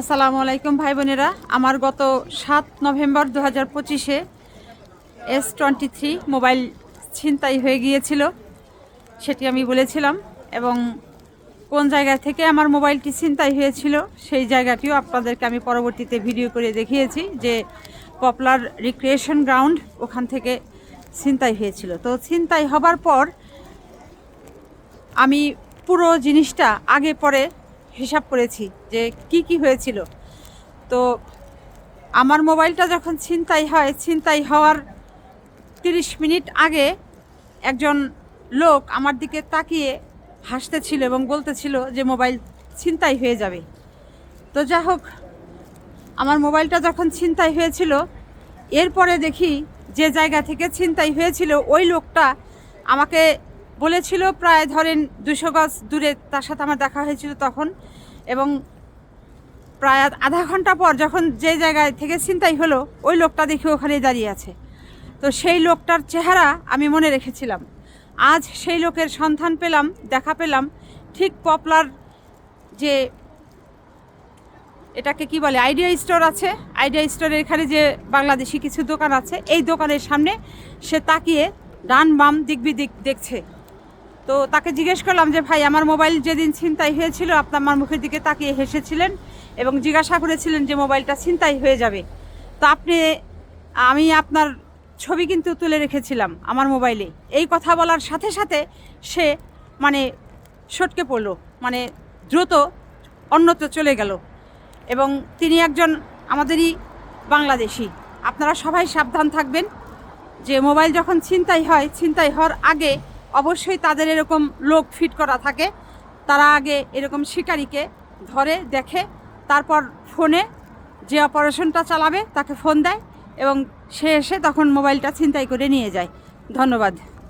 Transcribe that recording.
আসসালামু আলাইকুম, ভাই বোনেরা। আমার গত সাত নভেম্বর দু হাজার পঁচিশে এস টোয়েন্টি থ্রি মোবাইল ছিনতাই হয়ে গিয়েছিল, সেটি আমি বলেছিলাম। এবং কোন জায়গা থেকে আমার মোবাইলটি ছিনতাই হয়েছিল, সেই জায়গাটিও আপনাদেরকে আমি পরবর্তীতে ভিডিও করে দেখিয়েছি যে পপুলার রিক্রিয়েশন গ্রাউন্ড ওখান থেকে ছিনতাই হয়েছিল। তো ছিনতাই হবার পর আমি পুরো জিনিসটা আগে পরে হিসাব করেছি যে কি কি হয়েছিল। তো আমার মোবাইলটা যখন ছিনতাই হয়, ছিনতাই হওয়ার তিরিশ মিনিট আগে একজন লোক আমার দিকে তাকিয়ে হাসতেছিল এবং বলতেছিল যে মোবাইল ছিনতাই হয়ে যাবে। তো যা হোক, আমার মোবাইলটা যখন ছিনতাই হয়েছিল, এরপরে দেখি যে জায়গা থেকে ছিনতাই হয়েছিল, ওই লোকটা আমাকে বলেছিল প্রায় ধরেন দুশো গজ দূরে তার সাথে আমার দেখা হয়েছিল তখন এবং প্রায় আধা ঘণ্টা পর যখন যে জায়গায় থেকে ছিনতাই হলো, ওই লোকটা দেখি ওখানেই দাঁড়িয়ে আছে। তো সেই লোকটার চেহারা আমি মনে রেখেছিলাম। আজ সেই লোকের সন্ধান পেলাম, দেখা পেলাম। ঠিক পপলার যে এটাকে কি বলে, আইডিয়া স্টোর আছে। আইডিয়া স্টোরের এখানে যে বাংলাদেশি কিছু দোকান আছে, এই দোকানের সামনে সে তাকিয়ে ডান বাম দিক বিদিক দেখছে। তো তাকে জিজ্ঞেস করলাম যে, ভাই, আমার মোবাইল যেদিন ছিনতাই হয়েছিল, আপনি, আমার মুখের দিকে তাকিয়ে হেসেছিলেন এবং জিজ্ঞাসা করেছিলেন যে, মোবাইলটা ছিনতাই হয়ে যাবে। তো আপনি, আমি আপনার ছবি কিন্তু তুলে রেখেছিলাম আমার মোবাইলে। এই কথা বলার সাথে সাথে সে মানে সটকে পড়ল মানে দ্রুত অন্যত্র চলে গেল। এবং তিনি একজন আমাদেরই বাংলাদেশি। আপনারা সবাই সাবধান থাকবেন যে, মোবাইল যখন ছিনতাই হয়, ছিনতাই হওয়ার আগে অবশ্যই তাদের এরকম লোক ফিট করা থাকে। তারা আগে এরকম শিকারিকে ধরে, দেখে, তারপর ফোনে যে অপারেশনটা চালাবে তাকে ফোন দেয় এবং সে এসে তখন মোবাইলটা ছিনতাই করে নিয়ে যায়। ধন্যবাদ।